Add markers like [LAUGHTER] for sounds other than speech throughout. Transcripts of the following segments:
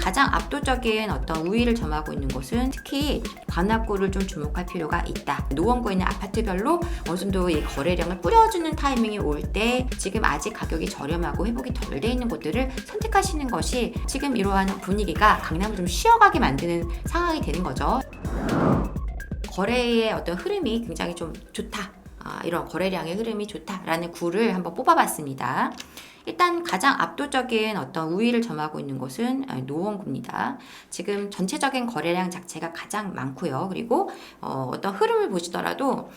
가장 압도적인 어떤 우위를 점하고 있는 곳은 특히 관악구를 좀 주목할 필요가 있다. 노원구에 있는 아파트별로 어느 정도 이 거래량을 뿌려주는 타이밍이 올 때 지금 아직 가격이 저렴하고 회복이 덜 돼 있는 곳들을 선택하시는 것이 지금 이러한 분위기가 강남을 좀 쉬어가게 만드는 상황이 되는 거죠. 거래의 어떤 흐름이 굉장히 좀 좋다. 아, 이런 거래량의 흐름이 좋다라는 구를 한번 뽑아봤습니다. 일단 가장 압도적인 어떤 우위를 점하고 있는 곳은 아, 노원구입니다. 지금 전체적인 거래량 자체가 가장 많고요. 그리고 어, 어떤 흐름을 보시더라도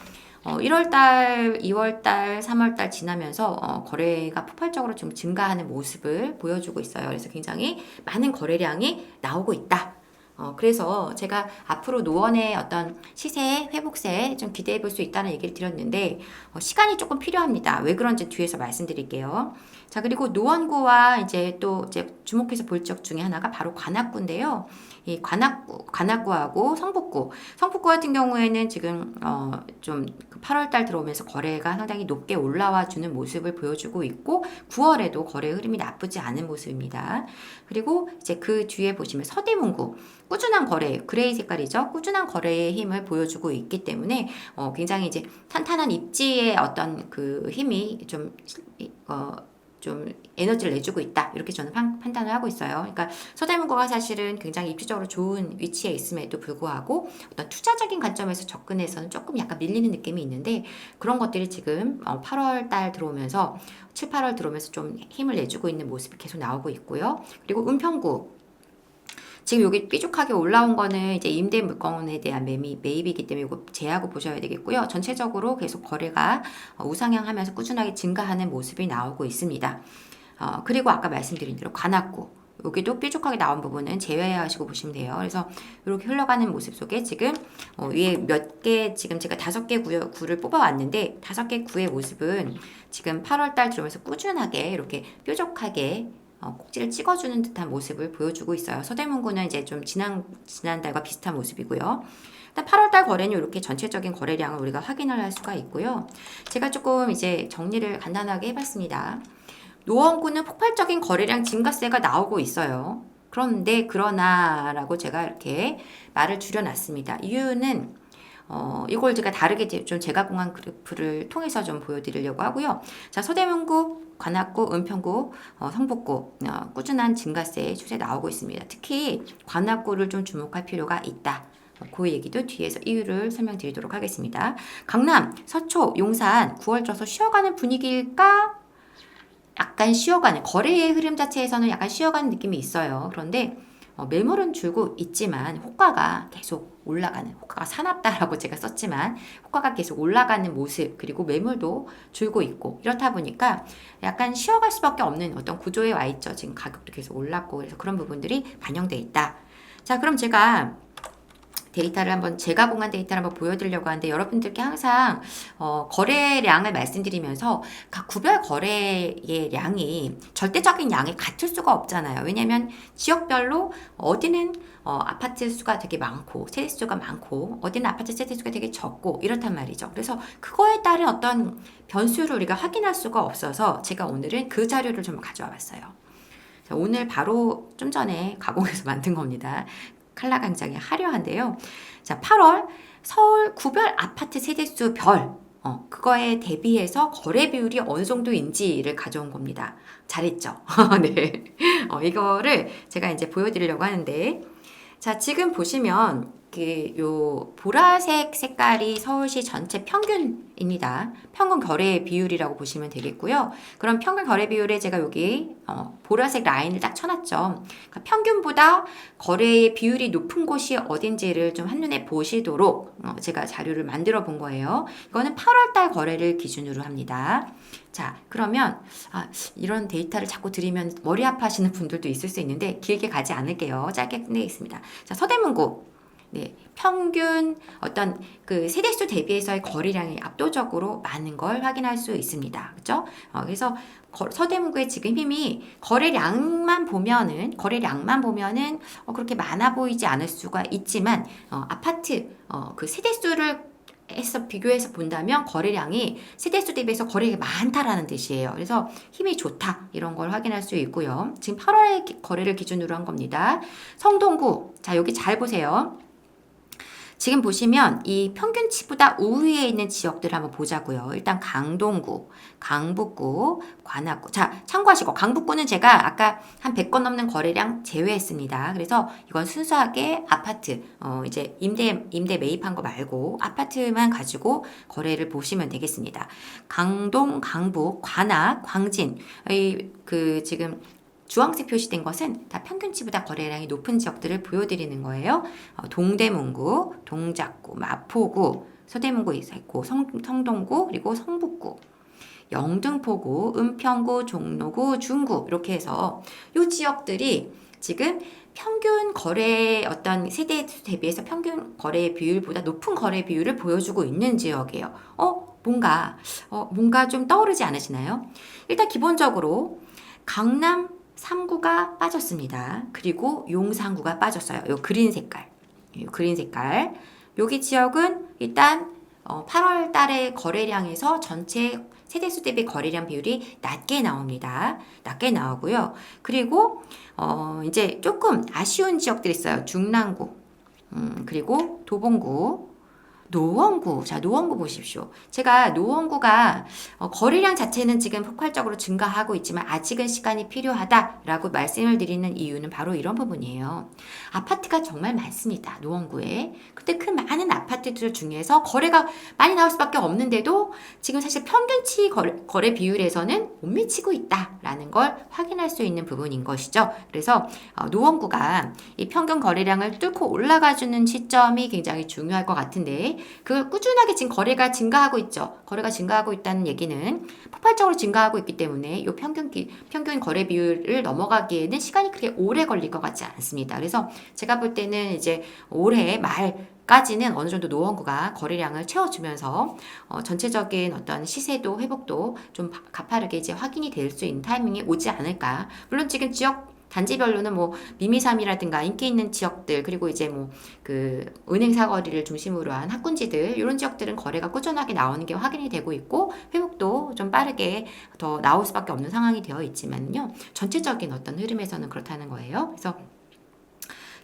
어, 1월달, 2월달, 3월달 지나면서 어, 거래가 폭발적으로 좀 증가하는 모습을 보여주고 있어요. 그래서 굉장히 많은 거래량이 나오고 있다. 어, 그래서 제가 앞으로 노원의 어떤 시세 회복세에 좀 기대해 볼 수 있다는 얘기를 드렸는데, 어, 시간이 조금 필요합니다. 왜 그런지 뒤에서 말씀드릴게요. 자, 그리고 노원구와 이제 또 이제 주목해서 볼 지역 중에 하나가 바로 관악구인데요. 이 관악구, 관악구하고 성북구. 성북구 같은 경우에는 지금, 어, 좀 8월 달 들어오면서 거래가 상당히 높게 올라와 주는 모습을 보여주고 있고, 9월에도 거래 흐름이 나쁘지 않은 모습입니다. 그리고 이제 그 뒤에 보시면 서대문구. 꾸준한 거래, 그레이 색깔이죠. 꾸준한 거래의 힘을 보여주고 있기 때문에 어, 굉장히 이제 탄탄한 입지의 어떤 그 힘이 좀, 어, 좀 에너지를 내주고 있다. 이렇게 저는 판, 판단을 하고 있어요. 그러니까 서대문구가 사실은 굉장히 입지적으로 좋은 위치에 있음에도 불구하고 어떤 투자적인 관점에서 접근해서는 조금 약간 밀리는 느낌이 있는데 그런 것들이 지금 어, 8월 달 들어오면서 7, 8월 들어오면서 좀 힘을 내주고 있는 모습이 계속 나오고 있고요. 그리고 은평구 지금 여기 삐죽하게 올라온 거는 이제 임대 물건에 대한 매미, 매입이기 때문에 이거 제하고 보셔야 되겠고요. 전체적으로 계속 거래가 어, 우상향하면서 꾸준하게 증가하는 모습이 나오고 있습니다. 어, 그리고 아까 말씀드린 대로 관악구. 여기도 삐죽하게 나온 부분은 제외하시고 보시면 돼요. 그래서 이렇게 흘러가는 모습 속에 지금 어, 위에 몇 개, 지금 제가 다섯 개 구, 구를 뽑아왔는데 다섯 개 구의 모습은 지금 8월달 들어오면서 꾸준하게 이렇게 뾰족하게 어, 꼭지를 찍어주는 듯한 모습을 보여주고 있어요. 서대문구는 이제 좀 지난 지난달과 비슷한 모습이고요. 일단 8월달 거래는 이렇게 전체적인 거래량을 우리가 확인을 할 수가 있고요. 제가 조금 이제 정리를 간단하게 해봤습니다. 노원구는 폭발적인 거래량 증가세가 나오고 있어요. 그런데 그러나라고 제가 이렇게 말을 줄여놨습니다. 이유는 어, 이걸 제가 다르게 좀 재가공한 그래프를 통해서 좀 보여드리려고 하고요. 자, 서대문구, 관악구, 은평구, 어, 성북구 어, 꾸준한 증가세 추세 나오고 있습니다. 특히 관악구를 좀 주목할 필요가 있다. 그 얘기도 뒤에서 이유를 설명드리도록 하겠습니다. 강남, 서초, 용산 9월 들어서 쉬어가는 분위기일까? 약간 쉬어가는 거래의 흐름 자체에서는 약간 쉬어가는 느낌이 있어요. 그런데 어, 매물은 줄고 있지만 호가가 계속 올라가는 호가가 사납다라고 제가 썼지만 호가가 계속 올라가는 모습 그리고 매물도 줄고 있고 이렇다 보니까 약간 쉬어갈 수밖에 없는 어떤 구조에 와 있죠. 지금 가격도 계속 올랐고 그래서 그런 부분들이 반영돼 있다. 자 그럼 제가 데이터를 한번 제가 공한 데이터를 한번 보여드리려고 하는데 여러분들께 항상 어, 거래량을 말씀드리면서 각 구별 거래의 량이 절대적인 양이 같을 수가 없잖아요. 왜냐하면 지역별로 어디는 어, 아파트 수가 되게 많고 세대 수가 많고 어디는 아파트 세대 수가 되게 적고 이렇단 말이죠. 그래서 그거에 따른 어떤 변수를 우리가 확인할 수가 없어서 제가 오늘은 그 자료를 좀 가져와 봤어요. 자, 오늘 바로 좀 전에 가공해서 [LAUGHS] 만든 겁니다. 칼라 강장이 화려한데요. 자, 8월 서울 구별 아파트 세대수 별 어, 그거에 대비해서 거래 비율이 어느 정도인지를 가져온 겁니다. 잘했죠? [LAUGHS] 네. 어, 이거를 제가 이제 보여드리려고 하는데, 자, 지금 보시면 그 요 보라색 색깔이 서울시 전체 평균입니다. 평균 거래 비율이라고 보시면 되겠고요. 그럼 평균 거래 비율에 제가 여기 어, 보라색 라인을 딱 쳐놨죠. 그러니까 평균보다 거래의 비율이 높은 곳이 어딘지를 좀 한눈에 보시도록 어, 제가 자료를 만들어 본 거예요. 이거는 8월달 거래를 기준으로 합니다. 자, 그러면 아, 이런 데이터를 자꾸 드리면 머리 아파하시는 분들도 있을 수 있는데 길게 가지 않을게요. 짧게 끝내겠습니다. 자, 서대문구 네, 평균 어떤 그 세대수 대비해서의 거래량이 압도적으로 많은 걸 확인할 수 있습니다. 그렇죠? 어, 그래서 거, 서대문구의 지금 힘이 거래량만 보면은 거래량만 보면은 어, 그렇게 많아 보이지 않을 수가 있지만 어, 아파트 어, 그 세대수를 해서 비교해서 본다면 거래량이 세대수 대비해서 거래가 많다라는 뜻이에요. 그래서 힘이 좋다 이런 걸 확인할 수 있고요. 지금 8월의 기- 거래를 기준으로 한 겁니다. 성동구 자 여기 잘 보세요. 지금 보시면 이 평균치보다 우위에 있는 지역들을 한번 보자고요. 일단 강동구, 강북구, 관악구. 자, 참고하시고 강북구는 제가 아까 한 100건 넘는 거래량 제외했습니다. 그래서 이건 순수하게 아파트, 어, 이제 임대, 임대 매입한 거 말고 아파트만 가지고 거래를 보시면 되겠습니다. 강동, 강북, 관악, 광진. 이, 그, 지금 주황색 표시된 것은 다 평균치보다 거래량이 높은 지역들을 보여드리는 거예요. 어, 동대문구, 동작구, 마포구, 서대문구 있고 성, 성동구 그리고 성북구, 영등포구, 은평구, 종로구, 중구 이렇게 해서 이 지역들이 지금 평균 거래 어떤 세대 대비해서 평균 거래 비율보다 높은 거래 비율을 보여주고 있는 지역이에요. 어 뭔가 어 뭔가 좀 떠오르지 않으시나요? 일단 기본적으로 강남 3구가 빠졌습니다. 그리고 용산구가 빠졌어요. 요 그린 색깔. 요 그린 색깔. 여기 지역은 일단 어, 8월 달의 거래량에서 전체 세대수 대비 거래량 비율이 낮게 나옵니다. 낮게 나오고요. 그리고 어, 이제 조금 아쉬운 지역들이 있어요. 중랑구, 음, 그리고 도봉구, 노원구. 자, 노원구 보십시오. 제가 노원구가 어, 거래량 자체는 지금 폭발적으로 증가하고 있지만 아직은 시간이 필요하다라고 말씀을 드리는 이유는 바로 이런 부분이에요. 아파트가 정말 많습니다. 노원구에. 근데 그 많은 아파트들 중에서 거래가 많이 나올 수밖에 없는데도 지금 사실 평균치 거래, 거래 비율에서는 못 미치고 있다라는 걸 확인할 수 있는 부분인 것이죠. 그래서 어, 노원구가 이 평균 거래량을 뚫고 올라가주는 시점이 굉장히 중요할 것 같은데 그걸 꾸준하게 지금 거래가 증가하고 있죠. 거래가 증가하고 있다는 얘기는 폭발적으로 증가하고 있기 때문에 이 평균 기, 평균 거래 비율을 넘어가기에는 시간이 그렇게 오래 걸릴 것 같지 않습니다. 그래서 제가 볼 때는 이제 올해 말 까지는 어느 정도 노원구가 거래량을 채워주면서 어, 전체적인 어떤 시세도 회복도 좀 바- 가파르게 이제 확인이 될 수 있는 타이밍이 오지 않을까. 물론 지금 지역 단지별로는 뭐 미미삼이라든가 인기 있는 지역들 그리고 이제 뭐 그 은행 사거리를 중심으로 한 학군지들 이런 지역들은 거래가 꾸준하게 나오는 게 확인이 되고 있고 회복도 좀 빠르게 더 나올 수밖에 없는 상황이 되어 있지만요 전체적인 어떤 흐름에서는 그렇다는 거예요. 그래서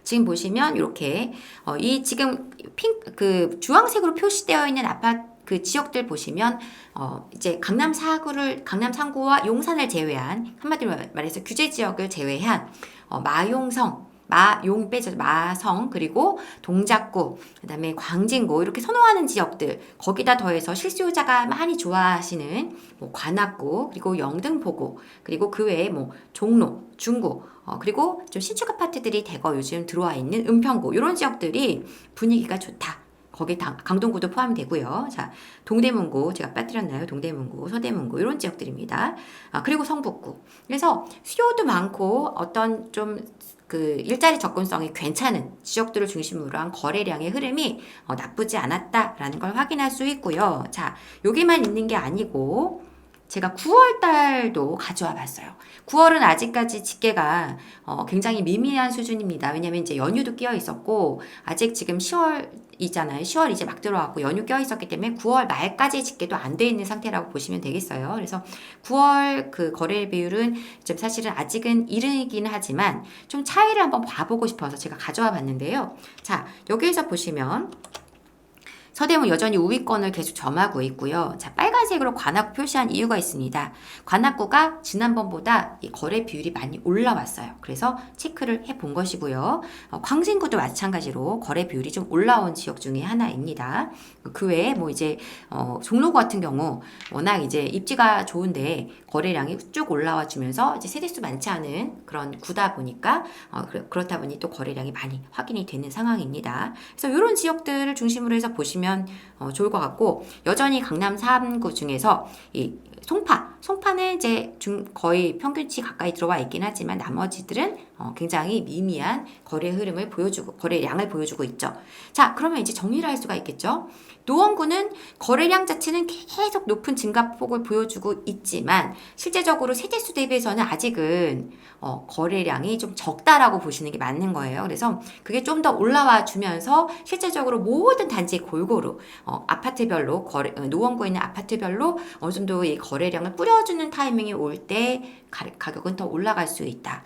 지금 보시면 이렇게 어, 이 지금 핑 그 주황색으로 표시되어 있는 아파트 그 지역들 보시면 어 이제 강남 4구를 강남 3구와 용산을 제외한 한마디로 말해서 규제 지역을 제외한 어 마용성 마용 빼죠 마성 그리고 동작구 그다음에 광진구 이렇게 선호하는 지역들 거기다 더해서 실수요자가 많이 좋아하시는 뭐 관악구 그리고 영등포구 그리고 그 외에 뭐 종로 중구 어, 그리고 좀 신축 아파트들이 대거 요즘 들어와 있는 은평구 이런 지역들이 분위기가 좋다. 거기 당, 강동구도 포함이 되고요. 자, 동대문구 제가 빠뜨렸나요? 동대문구, 서대문구 이런 지역들입니다. 아, 그리고 성북구. 그래서 수요도 많고 어떤 좀그 일자리 접근성이 괜찮은 지역들을 중심으로 한 거래량의 흐름이 어, 나쁘지 않았다라는 걸 확인할 수 있고요. 자, 여기만 있는 게 아니고 제가 9월 달도 가져와 봤어요. 9월은 아직까지 집계가 어, 굉장히 미미한 수준입니다. 왜냐면 이제 연휴도 끼어 있었고 아직 지금 10월이잖아요. 10월 이제 막 들어왔고 연휴 끼어 있었기 때문에 9월 말까지 집계도 안 돼 있는 상태라고 보시면 되겠어요. 그래서 9월 그 거래 비율은 좀 사실은 아직은 이르긴 하지만 좀 차이를 한번 봐보고 싶어서 제가 가져와 봤는데요. 자, 여기에서 보시면 서대문 여전히 우위권을 계속 점하고 있고요. 자, 빨간색으로 관악구 표시한 이유가 있습니다. 관악구가 지난번보다 이 거래 비율이 많이 올라왔어요. 그래서 체크를 해 본 것이고요. 어, 광진구도 마찬가지로 거래 비율이 좀 올라온 지역 중에 하나입니다. 그 외에 뭐 이제 어, 종로구 같은 경우 워낙 이제 입지가 좋은데 거래량이 쭉 올라와 주면서 이제 세대수 많지 않은 그런 구다 보니까 어, 그- 그렇다 보니 또 거래량이 많이 확인이 되는 상황입니다. 그래서 이런 지역들을 중심으로 해서 보시면 어, 좋을 것 같고 여전히 강남 3구 중에서 이 송파, 송파는 이제 중 거의 평균치 가까이 들어와 있긴 하지만 나머지들은 어, 굉장히 미미한 거래 흐름을 보여주고 거래량을 보여주고 있죠. 자, 그러면 이제 정리를 할 수가 있겠죠. 노원구는 거래량 자체는 계속 높은 증가폭을 보여주고 있지만 실제적으로 세대수 대비해서는 아직은 어, 거래량이 좀 적다라고 보시는 게 맞는 거예요. 그래서 그게 좀 더 올라와 주면서 실제적으로 모든 단지 골고루 어, 아파트별로 거래, 어, 노원구에 있는 아파트별로 어느 정도 이 거래 량을 뿌려주는 타이밍이 올 때 가격은 더 올라갈 수 있다.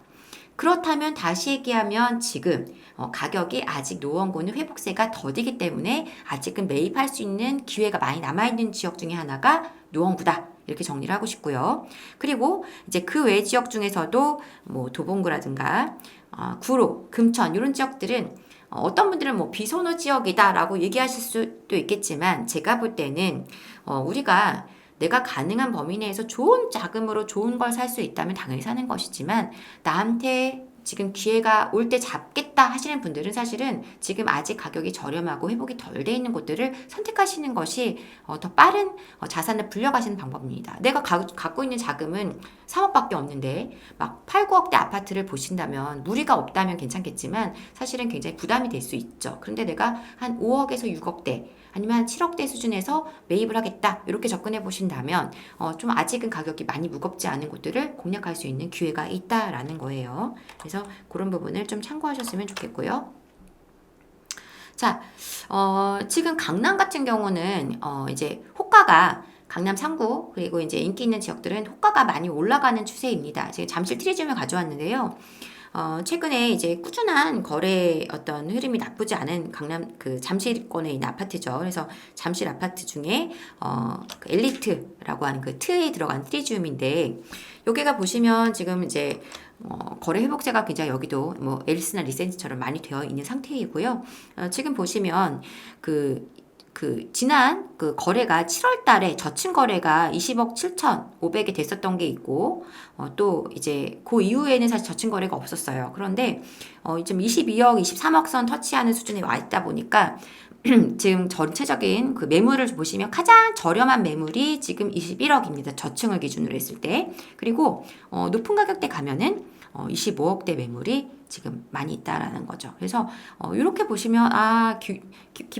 그렇다면 다시 얘기하면 지금 어, 가격이 아직 노원구는 회복세가 더디기 때문에 아직은 매입할 수 있는 기회가 많이 남아있는 지역 중에 하나가 노원구다. 이렇게 정리를 하고 싶고요. 그리고 이제 그 외 지역 중에서도 뭐 도봉구라든가 어, 구로, 금천 이런 지역들은 어, 어떤 분들은 뭐 비선호 지역이다라고 얘기하실 수도 있겠지만 제가 볼 때는 어, 우리가 내가 가능한 범위 내에서 좋은 자금으로 좋은 걸 살 수 있다면 당연히 사는 것이지만 나한테 지금 기회가 올 때 잡겠다 하시는 분들은 사실은 지금 아직 가격이 저렴하고 회복이 덜 돼 있는 곳들을 선택하시는 것이 어, 더 빠른 어, 자산을 불려가시는 방법입니다. 내가 가, 갖고 있는 자금은 3억밖에 없는데 막 8, 9억대 아파트를 보신다면 무리가 없다면 괜찮겠지만 사실은 굉장히 부담이 될 수 있죠. 그런데 내가 한 5억에서 6억대 아니면 한 7억대 수준에서 매입을 하겠다 이렇게 접근해 보신다면 어, 좀 아직은 가격이 많이 무겁지 않은 곳들을 공략할 수 있는 기회가 있다라는 거예요. 그래서 그런 부분을 좀 참고하셨으면 좋겠고요. 자, 어, 지금 강남 같은 경우는 어, 이제 호가가 강남 3구 그리고 이제 인기 있는 지역들은 호가가 많이 올라가는 추세입니다. 제가 잠실 트리즘을 가져왔는데요. 어, 최근에 이제 꾸준한 거래 어떤 흐름이 나쁘지 않은 강남 그 잠실권에 있는 아파트죠. 그래서 잠실 아파트 중에 어, 그 엘리트라고 하는 그 트에 들어간 트리지움인데 여기가 보시면 지금 이제 어, 거래 회복세가 굉장히 여기도 뭐 엘리스나 리센트처럼 많이 되어 있는 상태이고요. 어, 지금 보시면 그, 그, 지난 그 거래가 7월 달에 저층 거래가 20억 7천5백이 됐었던 게 있고, 어, 또 이제 그 이후에는 사실 저층 거래가 없었어요. 그런데, 어, 지금 22억, 23억 선 터치하는 수준에 와 있다 보니까, [CLEARS THROAT] 지금 전체적인 그 매물을 보시면 가장 저렴한 매물이 지금 21억입니다. 저층을 기준으로 했을 때. 그리고 어, 높은 가격대 가면은 어, 25억대 매물이 지금 많이 있다라는 거죠. 그래서 어, 이렇게 보시면 아 기,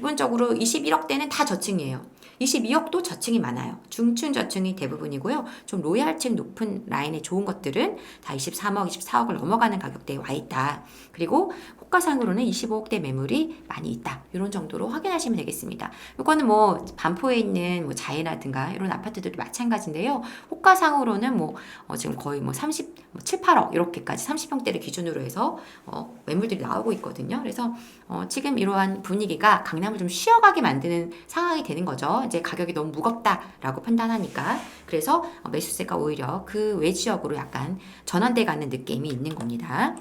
본적으로 21억대는 다 저층이에요. 22억도 저층이 많아요. 중층 저층이 대부분이고요. 좀 로얄층 높은 라인에 좋은 것들은 다 23억, 24억을 넘어가는 가격대에 와 있다. 그리고 호가상으로는 25억대 매물이 많이 있다. 이런 정도로 확인하시면 되겠습니다. 이거는 뭐 반포에 있는 뭐 자이라든가 이런 아파트들도 마찬가지인데요. 호가상으로는 뭐 어, 지금 거의 뭐 30, 뭐 7, 8억 이렇게까지 30평대를 기준으로 해서 어, 매물들이 나오고 있거든요. 그래서 어, 지금 이러한 분위기가 강남을 좀 쉬어가게 만드는 상황이 되는 거죠. 이제 가격이 너무 무겁다라고 판단하니까 그래서 매수세가 오히려 그 외 지역으로 약간 전환돼 가는 느낌이 있는 겁니다.